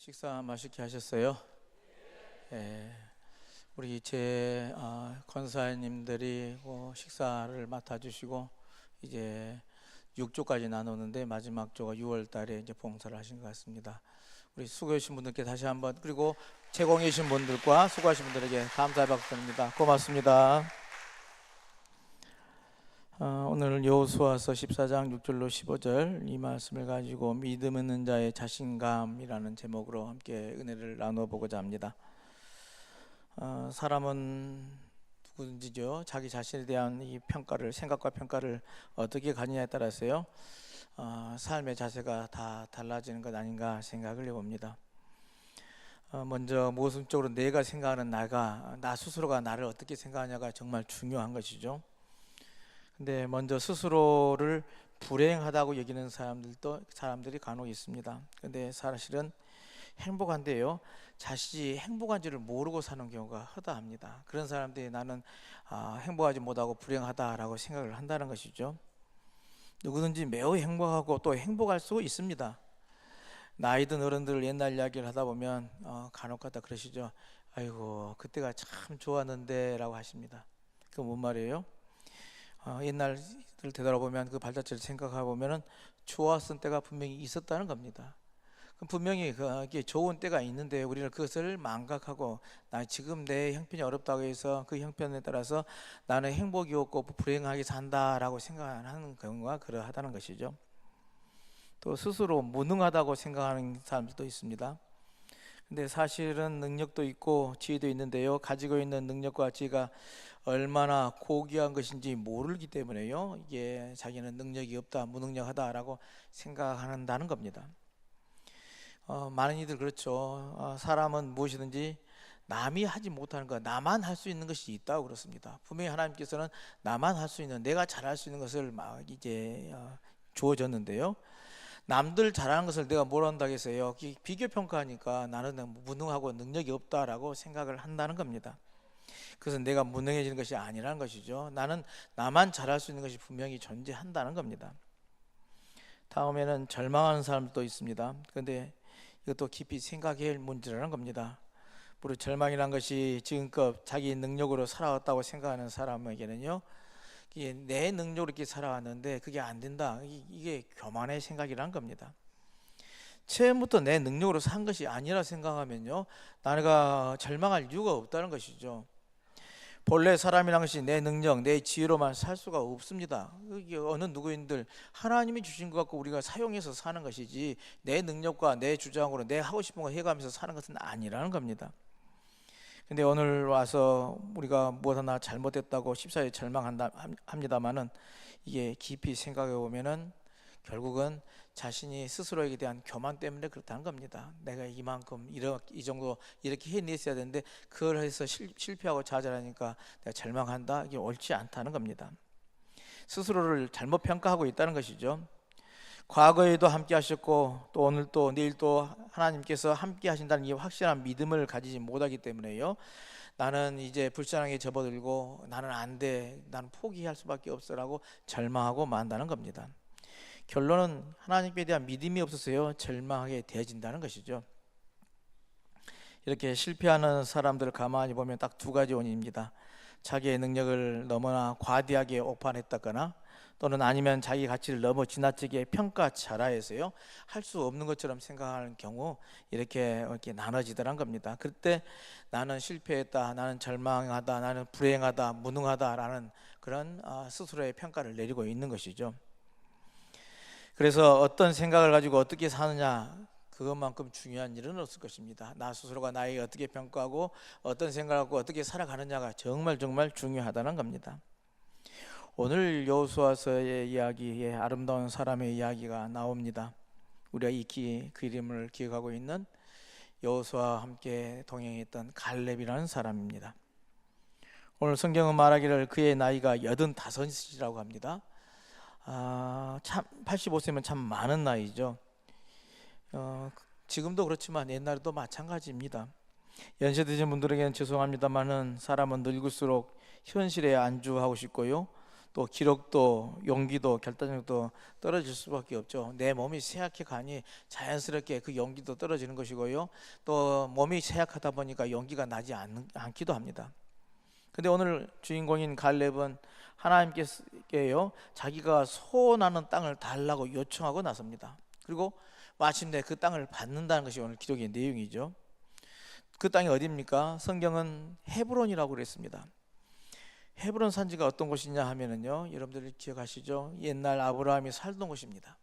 식사 맛있게 하셨어요? 예. 우리 제 어, 권사님들이 어, 식사를 맡아주시고 이제 6조까지 나누는데 마지막 조가 6월달에 이제 봉사를 하신 것 같습니다. 우리 수고해주신 분들께 다시 한번 그리고 제공해주신 분들과 수고하신 분들에게 감사의 박수 드립니다. 고맙습니다. 어, 오늘 여호수아서 14장 6절로 15절 이 말씀을 가지고 믿음 있는 자의 자신감이라는 제목으로 함께 은혜를 나누어 보고자 합니다. 어, 사람은 누구든지죠 자기 자신에 대한 이 평가를 생각과 평가를 어떻게 가느냐에 따라서요 어, 삶의 자세가 다 달라지는 것 아닌가 생각을 해봅니다. 어, 먼저 모습적으로 내가 생각하는 나가 나 스스로가 나를 어떻게 생각하냐가 정말 중요한 것이죠. 근데 먼저 스스로를 불행하다고 여기는 사람들도 사람들이 간혹 있습니다. 근데 사실은 행복한데요. 자신이 행복한지를 모르고 사는 경우가 허다합니다. 그런 사람들이 나는 아, 행복하지 못하고 불행하다라고 생각을 한다는 것이죠. 누구든지 매우 행복하고 또 행복할 수 있습니다. 나이 든 어른들 옛날 이야기를 하다 보면 어, 간혹 가다 그러시죠. 아이고 그때가 참 좋았는데라고 하십니다. 그 뭔 말이에요? 어, 옛날을 되돌아보면 그 발자취를 생각해 보면은 좋았던 때가 분명히 있었다는 겁니다. 분명히 그게 좋은 때가 있는데 우리는 그것을 망각하고 나 지금 내 형편이 어렵다고 해서 그 형편에 따라서 나는 행복이 없고 불행하게 산다라고 생각하는 경우가 그러하다는 것이죠. 또 스스로 무능하다고 생각하는 사람들도 있습니다. 근데 사실은 능력도 있고 지혜도 있는데요. 가지고 있는 능력과 지혜가 얼마나 고귀한 것인지 모르기 때문에요. 이게 자기는 능력이 없다, 무능력하다라고 생각한다는 겁니다. 어, 많은 이들 그렇죠. 어, 사람은 무엇이든지 남이 하지 못하는 것, 나만 할 수 있는 것이 있다고 그렇습니다. 분명히 하나님께서는 나만 할 수 있는, 내가 잘할 수 있는 것을 막 이제 어, 주어졌는데요. 남들 잘하는 것을 내가 뭘 한다고 해서요. 비교 평가하니까 나는 무능하고 능력이 없다라고 생각을 한다는 겁니다. 그것은 내가 무능해지는 것이 아니라는 것이죠. 나는 나만 잘할 수 있는 것이 분명히 존재한다는 겁니다. 다음에는 절망하는 사람도 있습니다. 그런데 이것도 깊이 생각해야 할 문제라는 겁니다. 우리 절망이란 것이 지금껏 자기 능력으로 살아왔다고 생각하는 사람에게는요. 내 능력으로 이렇게 살아왔는데 그게 안 된다. 이게 교만의 생각이란 겁니다. 처음부터 내 능력으로 산 것이 아니라 생각하면요. 나가 절망할 이유가 없다는 것이죠. 본래 사람이란 것이 내 능력, 내 지혜로만 살 수가 없습니다. 어느 누구인들 하나님이 주신 것 갖고 우리가 사용해서 사는 것이지 내 능력과 내 주장으로 내 하고 싶은 거 해가면서 사는 것은 아니라는 겁니다. 근데 오늘 와서 우리가 무엇 하나 잘못했다고 십사에 절망한다 합니다만은 이게 깊이 생각해 보면은 결국은 자신이 스스로에게 대한 교만 때문에 그렇다는 겁니다. 내가 이만큼 이렇이 정도 이렇게 해냈어야 되는데 그걸 해서 실, 실패하고 좌절하니까 내가 절망한다. 이게 옳지 않다는 겁니다. 스스로를 잘못 평가하고 있다는 것이죠. 과거에도 함께 하셨고 또 오늘 또 내일 또 하나님께서 함께 하신다는 이 확실한 믿음을 가지지 못하기 때문에요. 나는 이제 불쌍하게 접어들고 나는 안 돼. 나는 포기할 수밖에 없어라고 절망하고 만다는 겁니다. 결론은 하나님께 대한 믿음이 없어서요. 절망하게 되어진다는 것이죠. 이렇게 실패하는 사람들을 가만히 보면 딱 두 가지 원인입니다. 자기의 능력을 너무나 과대하게 오판했다거나 또는 아니면 자기 가치를 너무 지나치게 평가차라해서요 할 수 없는 것처럼 생각하는 경우 이렇게 이렇게 나눠지더란 겁니다. 그때 나는 실패했다, 나는 절망하다, 나는 불행하다, 무능하다라는 그런 아, 스스로의 평가를 내리고 있는 것이죠. 그래서 어떤 생각을 가지고 어떻게 사느냐 그것만큼 중요한 일은 없을 것입니다. 나 스스로가 나에게 어떻게 평가하고 어떤 생각하고 어떻게 살아가느냐가 정말 정말 중요하다는 겁니다. 오늘 여호수아서의 이야기에 아름다운 사람의 이야기가 나옵니다. 우리가 이 기, 그림을 기억하고 있는 여호수아와 함께 동행했던 갈렙이라는 사람입니다. 오늘 성경은 말하기를 그의 나이가 85이라고 합니다. 아, 참 85세면 참 많은 나이죠. 어, 지금도 그렇지만 옛날에도 마찬가지입니다. 연세 드신 분들에게는 죄송합니다만은 사람은 늙을수록 현실에 안주하고 싶고요. 또 기력도 용기도 결단력도 떨어질 수밖에 없죠. 내 몸이 쇠약해 가니 자연스럽게 그 용기도 떨어지는 것이고요. 또 몸이 쇠약하다 보니까 용기가 나지 않, 않기도 합니다. 근데 오늘 주인공인 갈렙은 하나님께요 자기가 소원하는 땅을 달라고 요청하고 나섭니다. 그리고 마침내 그 땅을 받는다는 것이 오늘 기록의 내용이죠. 그 땅이 어디입니까? 성경은 헤브론이라고 그랬습니다. 헤브론 산지가 어떤 곳이냐 하면은요, 여러분들 기억하시죠? 옛날 아브라함이 살던 곳입니다.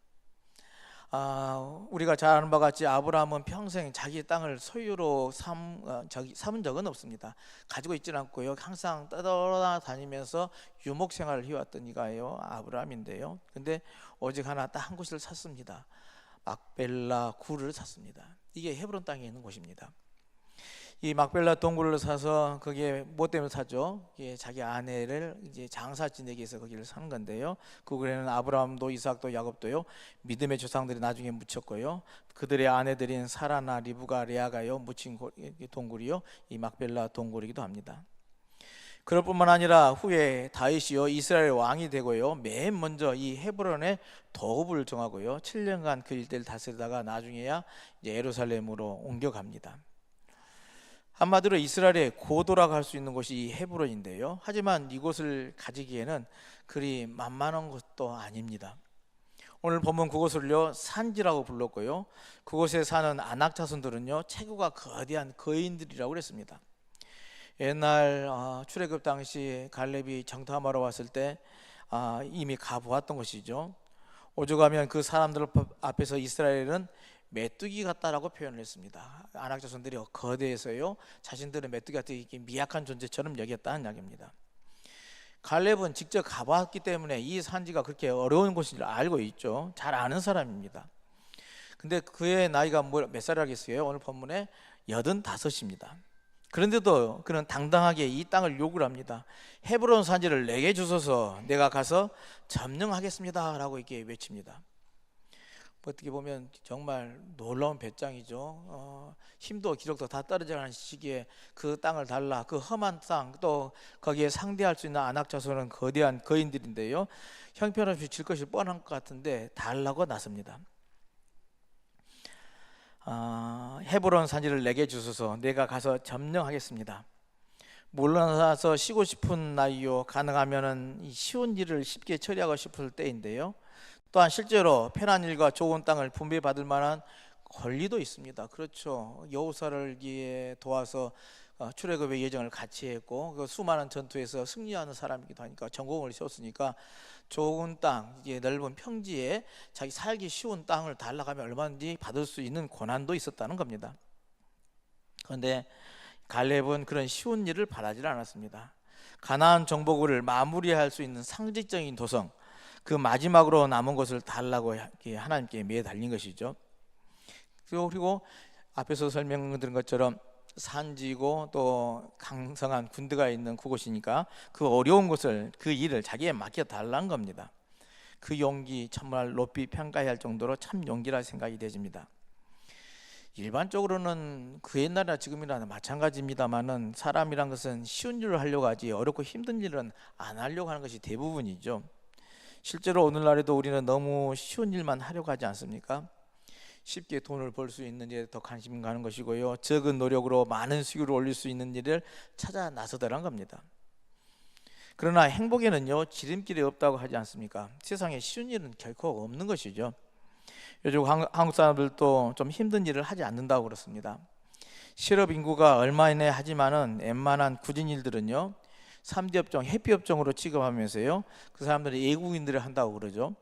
아, 우리가 잘 아는 바와 같이 아브라함은 평생 자기 땅을 소유로 삼, 어, 저기, 삼은 적은 없습니다. 가지고 있지는 않고요. 항상 떠돌아다니면서 유목 생활을 해왔던 이가요 아브라함인데요. 근데 오직 하나 딱 한 곳을 샀습니다. 막벨라 굴을 샀습니다. 이게 헤브론 땅에 있는 곳입니다. 이 막벨라 동굴을 사서 거기에 뭐 때문에 사죠? 이게 자기 아내를 이제 장사 지내기 위해서 거기를 사는 건데요. 그 굴에는 아브라함도 이삭도 야곱도요 믿음의 조상들이 나중에 묻혔고요. 그들의 아내들인 사라나 리브가 레아가요 묻힌 동굴이요 이 막벨라 동굴이기도 합니다. 그럴 뿐만 아니라 후에 다윗이요 이스라엘 왕이 되고요 맨 먼저 이 헤브론에 도읍을 정하고요 7년간 그 일대를 다스리다가 나중에야 예루살렘으로 옮겨갑니다. 한마디로 이스라엘의 고도라고 할 수 있는 곳이 이 헤브론인데요. 하지만 이곳을 가지기에는 그리 만만한 것도 아닙니다. 오늘 본문 그곳을요 산지라고 불렀고요. 그곳에 사는 아낙 자손들은요 체구가 거대한 거인들이라고 그랬습니다. 옛날 어, 출애굽 당시 갈렙이 정탐하러 왔을 때 아, 이미 가보았던 것이죠. 오죽하면 그 사람들 앞에서 이스라엘은 메뚜기 같다라고 표현을 했습니다. 아낙 자손들이 거대해서요 자신들은 메뚜기 같은 이렇게 미약한 존재처럼 여겼다는 이야기입니다. 갈렙은 직접 가봤기 때문에 이 산지가 그렇게 어려운 곳인 줄 알고 있죠. 잘 아는 사람입니다. 근데 그의 나이가 뭐- 몇 살이라겠어요? 오늘 본문에 여든 다섯입니다. 그런데도 그는 당당하게 이 땅을 요구를 합니다. 헤브론 산지를 내게 주소서 내가 가서 점령하겠습니다라고 이렇게 외칩니다. 어떻게 보면 정말 놀라운 배짱이죠. 어, 힘도 기력도 다 떨어져가는 시기에 그 땅을 달라 그 험한 땅 또 거기에 상대할 수 있는 안악 자손은 거대한 거인들인데요. 형편없이 질 것이 뻔한 것 같은데 달라고 나섭니다. 아, 헤브론 산지를 내게 주소서 내가 가서 점령하겠습니다. 물러나서 쉬고 싶은 나이요 가능하면은 이 쉬운 일을 쉽게 처리하고 싶을 때인데요. 또한 실제로 편한 일과 좋은 땅을 분배받을 만한 권리도 있습니다. 그렇죠. 여호사를 기에 도와서 어, 출애굽의 예정을 같이 했고 그 수많은 전투에서 승리하는 사람이기도 하니까 전공을 세웠으니까 좋은 땅, 이게 넓은 평지에 자기 살기 쉬운 땅을 달라가면 얼마든지 받을 수 있는 고난도 있었다는 겁니다. 그런데 갈렙은 그런 쉬운 일을 바라지 않았습니다. 가나안 정복을 마무리할 수 있는 상징적인 도성, 그 마지막으로 남은 것을 달라고 하나님께 매달린 것이죠. 그리고, 앞에서 설명드린 것처럼 산지고 또 강성한 군대가 있는 그곳이니까 그 어려운 것을 그 일을 자기에 맡겨 달라는 겁니다. 그 용기 정말 높이 평가해야 할 정도로 참 용기라 생각이 되집니다. 일반적으로는 그 옛날이나 지금이나 마찬가지입니다만은 사람이란 것은 쉬운 일을 하려고 하지 어렵고 힘든 일은 안 하려고 하는 것이 대부분이죠. 실제로 오늘날에도 우리는 너무 쉬운 일만 하려고 하지 않습니까? 쉽게 돈을 벌 수 있는 일에 더 관심 가는 것이고요. 적은 노력으로 많은 수익을 올릴 수 있는 일을 찾아 나서더란 겁니다. 그러나 행복에는요 지름길이 없다고 하지 않습니까? 세상에 쉬운 일은 결코 없는 것이죠. 요즘 한- 한국 사람들도 좀 힘든 일을 하지 않는다고 그렇습니다. 실업 인구가 얼마이네 하지만은 웬만한 굳은 일들은요 3대 업종, 해피 업종으로 취급하면서요 그 사람들이 외국인들을 한다고 그러죠.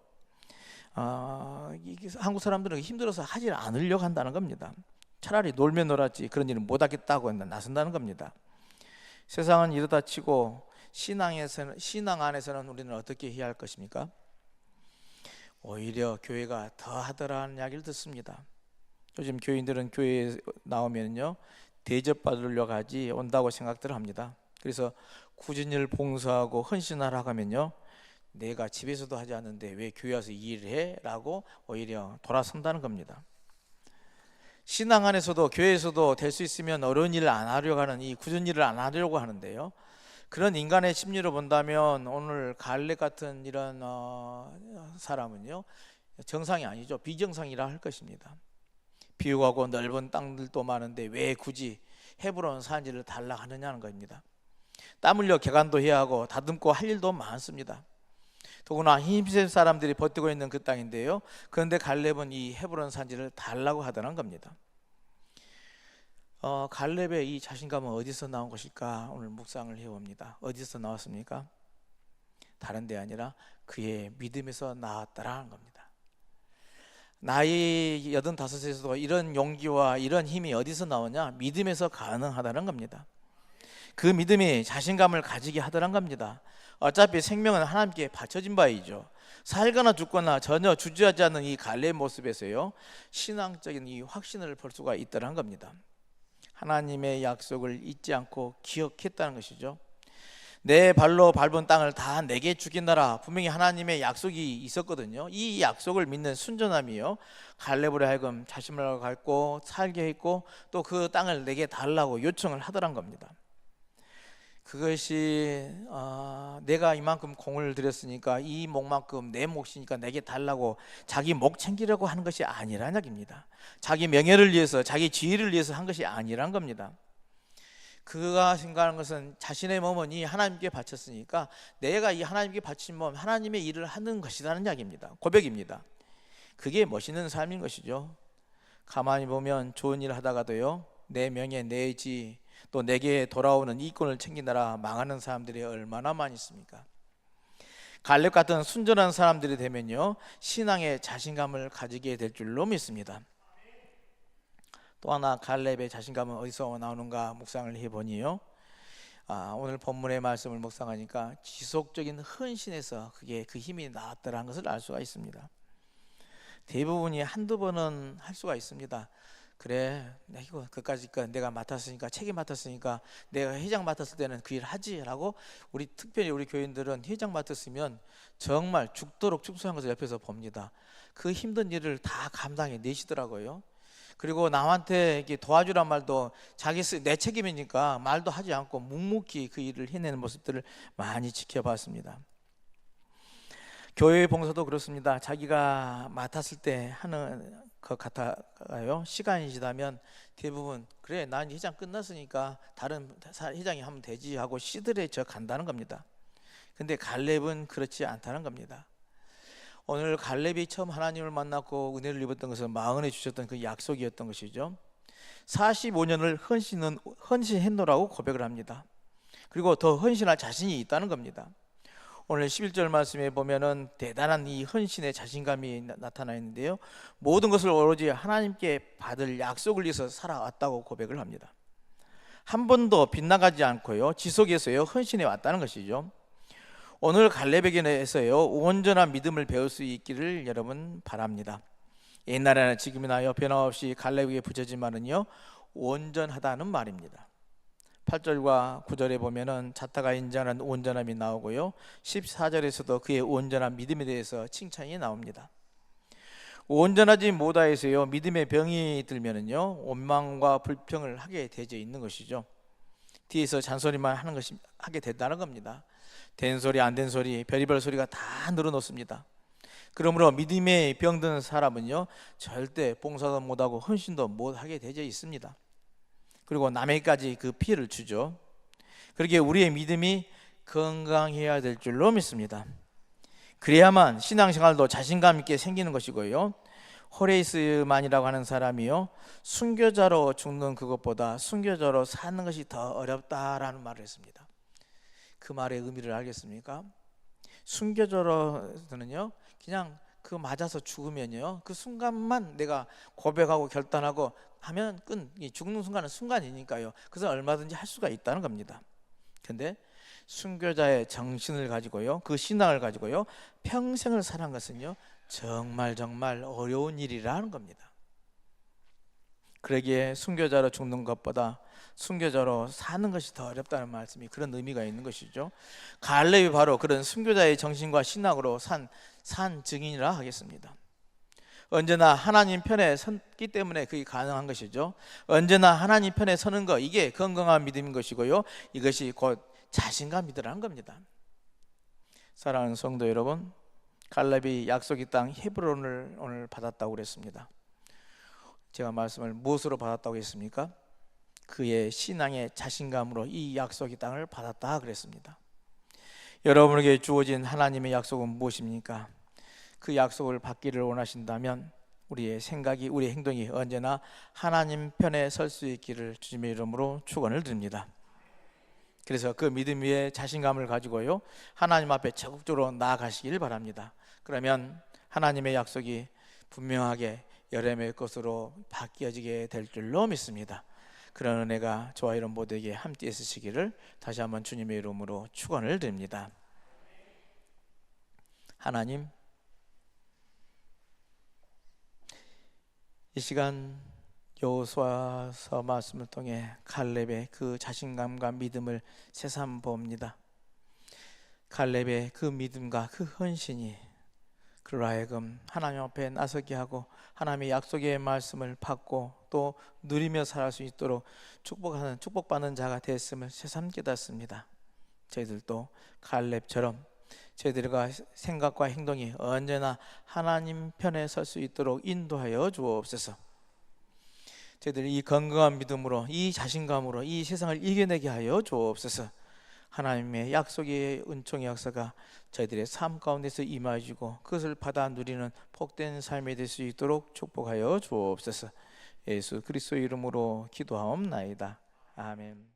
아, 이게 한국 사람들은 힘들어서 하지 않으려고 한다는 겁니다. 차라리 놀면 놀았지 그런 일은 못 하겠다고 나선다는 겁니다. 세상은 이러다 치고 신앙에서는 신앙 안에서는 우리는 어떻게 해야 할 것입니까? 오히려 교회가 더 하더라는 이야기를 듣습니다. 요즘 교인들은 교회에 나오면요 대접 받으려고 하지 온다고 생각들 합니다. 그래서 굳은 일 봉사하고 헌신하라고 하면요 내가 집에서도 하지 않는데 왜 교회 와서 이 일을 해? 라고 오히려 돌아선다는 겁니다. 신앙 안에서도 교회에서도 될 수 있으면 어려운 일을 안 하려고 하는 이 굳은 일을 안 하려고 하는데요. 그런 인간의 심리로 본다면 오늘 갈렙 같은 이런 어, 사람은요 정상이 아니죠 비정상이라 할 것입니다. 비옥하고 넓은 땅들도 많은데 왜 굳이 헤브론 산지를 달라 하느냐는 겁니다. 땀 흘려 개간도 해야 하고 다듬고 할 일도 많습니다. 더구나 힘센 사람들이 버티고 있는 그 땅인데요. 그런데 갈렙은 이 헤브론 산지를 달라고 하더란 겁니다. 어, 갈렙의 이 자신감은 어디서 나온 것일까? 오늘 묵상을 해봅니다. 어디서 나왔습니까? 다른 데 아니라 그의 믿음에서 나왔다라는 겁니다. 나이 85에서도 이런 용기와 이런 힘이 어디서 나오냐? 믿음에서 가능하다는 겁니다. 그 믿음이 자신감을 가지게 하더란 겁니다. 어차피 생명은 하나님께 바쳐진 바이죠. 살거나 죽거나 전혀 주저하지 않는 이 갈렙 모습에서요 신앙적인 이 확신을 볼 수가 있더란 겁니다. 하나님의 약속을 잊지 않고 기억했다는 것이죠. 내 발로 밟은 땅을 다 내게 주긴다라 분명히 하나님의 약속이 있었거든요. 이 약속을 믿는 순전함이요 갈렙으로 하여금 자신을 갖고 살게 했고 또 그 땅을 내게 달라고 요청을 하더란 겁니다. 그것이 어, 내가 이만큼 공을 들였으니까 이 목만큼 내 몫이니까 내게 달라고 자기 목 챙기려고 하는 것이 아니라는 얘기입니다. 자기 명예를 위해서 자기 지위를 위해서 한 것이 아니란 겁니다. 그가 생각하는 것은 자신의 몸은 이 하나님께 바쳤으니까 내가 이 하나님께 바친 몸 하나님의 일을 하는 것이라는 이야기입니다. 고백입니다. 그게 멋있는 삶인 것이죠. 가만히 보면 좋은 일 하다가도요 내 명예 내 지 또 내게 돌아오는 이권을 챙기느라 망하는 사람들이 얼마나 많이 있습니까? 갈렙 같은 순전한 사람들이 되면요 신앙의 자신감을 가지게 될 줄로 믿습니다. 또 하나 갈렙의 자신감은 어디서 나오는가 묵상을 해보니요. 아, 오늘 본문의 말씀을 묵상하니까 지속적인 헌신에서 그게 그 힘이 나왔더라는 것을 알 수가 있습니다. 대부분이 한두 번은 할 수가 있습니다. 그래, 나 이거 그까지 거 내가 맡았으니까 책임 맡았으니까 내가 회장 맡았을 때는 그 일 하지라고 우리 특별히 우리 교인들은 회장 맡았으면 정말 죽도록 축소한 것을 옆에서 봅니다. 그 힘든 일을 다 감당해 내시더라고요. 그리고 남한테 이렇게 도와주란 말도 자기 내 책임이니까 말도 하지 않고 묵묵히 그 일을 해내는 모습들을 많이 지켜봤습니다. 교회 봉사도 그렇습니다. 자기가 맡았을 때 하는 것 같아요. 시간이 지나면 대부분 그래 난 회장 끝났으니까 다른 회장이 하면 되지 하고 시들해져 간다는 겁니다. 근데 갈렙은 그렇지 않다는 겁니다. 오늘 갈렙이 처음 하나님을 만났고 은혜를 입었던 것은 마흔에 주셨던 그 약속이었던 것이죠. 45년을 헌신은 헌신했노라고 고백을 합니다. 그리고 더 헌신할 자신이 있다는 겁니다. 오늘 11절 말씀에 보면은 대단한 이 헌신의 자신감이 나, 타나 있는데요. 모든 것을 오로지 하나님께 받을 약속을 위해서 살아왔다고 고백을 합니다. 한 번도 빗나가지 않고요. 지속해서요. 헌신해 왔다는 것이죠. 오늘 갈렙에게서요 온전한 믿음을 배울 수 있기를 여러분 바랍니다. 옛날에나 지금이나요 변함없이 갈렙에게 붙여지만은요 온전하다는 말입니다. 8절과 9절에 보면은 자타가 인자는 온전함이 나오고요 14절에서도 그의 온전한 믿음에 대해서 칭찬이 나옵니다. 온전하지 못하여서요 믿음의 병이 들면은요 원망과 불평을 하게 되어 있는 것이죠. 뒤에서 잔소리만 하는 것이 하게 된다는 겁니다. 된 소리 안 된 소리 별의별 소리가 다 늘어놓습니다. 그러므로 믿음에 병든 사람은요 절대 봉사도 못하고 헌신도 못하게 되어 있습니다. 그리고 남에게까지 그 피해를 주죠. 그렇게 우리의 믿음이 건강해야 될 줄로 믿습니다. 그래야만 신앙생활도 자신감 있게 생기는 것이고요. 호레이스만이라고 하는 사람이요 순교자로 죽는 그것보다 순교자로 사는 것이 더 어렵다라는 말을 했습니다. 그 말의 의미를 알겠습니까? 순교자로는요 그냥 그 맞아서 죽으면요 그 순간만 내가 고백하고 결단하고 하면 끝 죽는 순간은 순간이니까요 그래서 얼마든지 할 수가 있다는 겁니다 근데 순교자의 정신을 가지고요 그 신앙을 가지고요 평생을 사는 것은요 정말 정말 어려운 일이라는 겁니다 그러기에 순교자로 죽는 것보다 순교자로 사는 것이 더 어렵다는 말씀이 그런 의미가 있는 것이죠. 갈렙이 바로 그런 순교자의 정신과 신앙으로 산, 산 증인이라 하겠습니다. 언제나 하나님 편에 섰기 때문에 그게 가능한 것이죠. 언제나 하나님 편에 서는 것 이게 건강한 믿음인 것이고요. 이것이 곧 자신감이더라는 겁니다. 사랑하는 성도 여러분, 갈렙이 약속의 땅 헤브론을 오늘 받았다고 그랬습니다. 제가 말씀을 무엇으로 받았다고 했습니까? 그의 신앙의 자신감으로 이 약속의 땅을 받았다 그랬습니다. 여러분에게 주어진 하나님의 약속은 무엇입니까? 그 약속을 받기를 원하신다면 우리의 생각이 우리의 행동이 언제나 하나님 편에 설 수 있기를 주님의 이름으로 축원을 드립니다. 그래서 그 믿음 위에 자신감을 가지고요 하나님 앞에 적극적으로 나아가시길 바랍니다. 그러면 하나님의 약속이 분명하게 여러분의 것으로 바뀌어지게 될 줄로 믿습니다. 그런 은혜가 저와 이런 모두에게 함께 있으시기를 다시 한번 주님의 이름으로 축원을 드립니다. 하나님 이 시간 여호수아서 말씀을 통해 갈렙의 그 자신감과 믿음을 새삼 봅니다. 갈렙의 그 믿음과 그 헌신이 그로 하여금 하나님 앞에 나서게 하고 하나님의 약속의 말씀을 받고 또 누리며 살아갈 수 있도록 축복하는 축복받는 자가 됐음을 새삼 깨닫습니다. 저희들도 갈렙처럼 저희들과 생각과 행동이 언제나 하나님 편에 설 수 있도록 인도하여 주옵소서. 저희들이 이 건강한 믿음으로 이 자신감으로 이 세상을 이겨내게 하여 주옵소서. 하나님의 약속의 은총의 역사가 저희들의 삶 가운데서 임하시고 그것을 받아 누리는 복된 삶이 될 수 있도록 축복하여 주옵소서. 예수 그리스도 이름으로 기도하옵나이다. 아멘.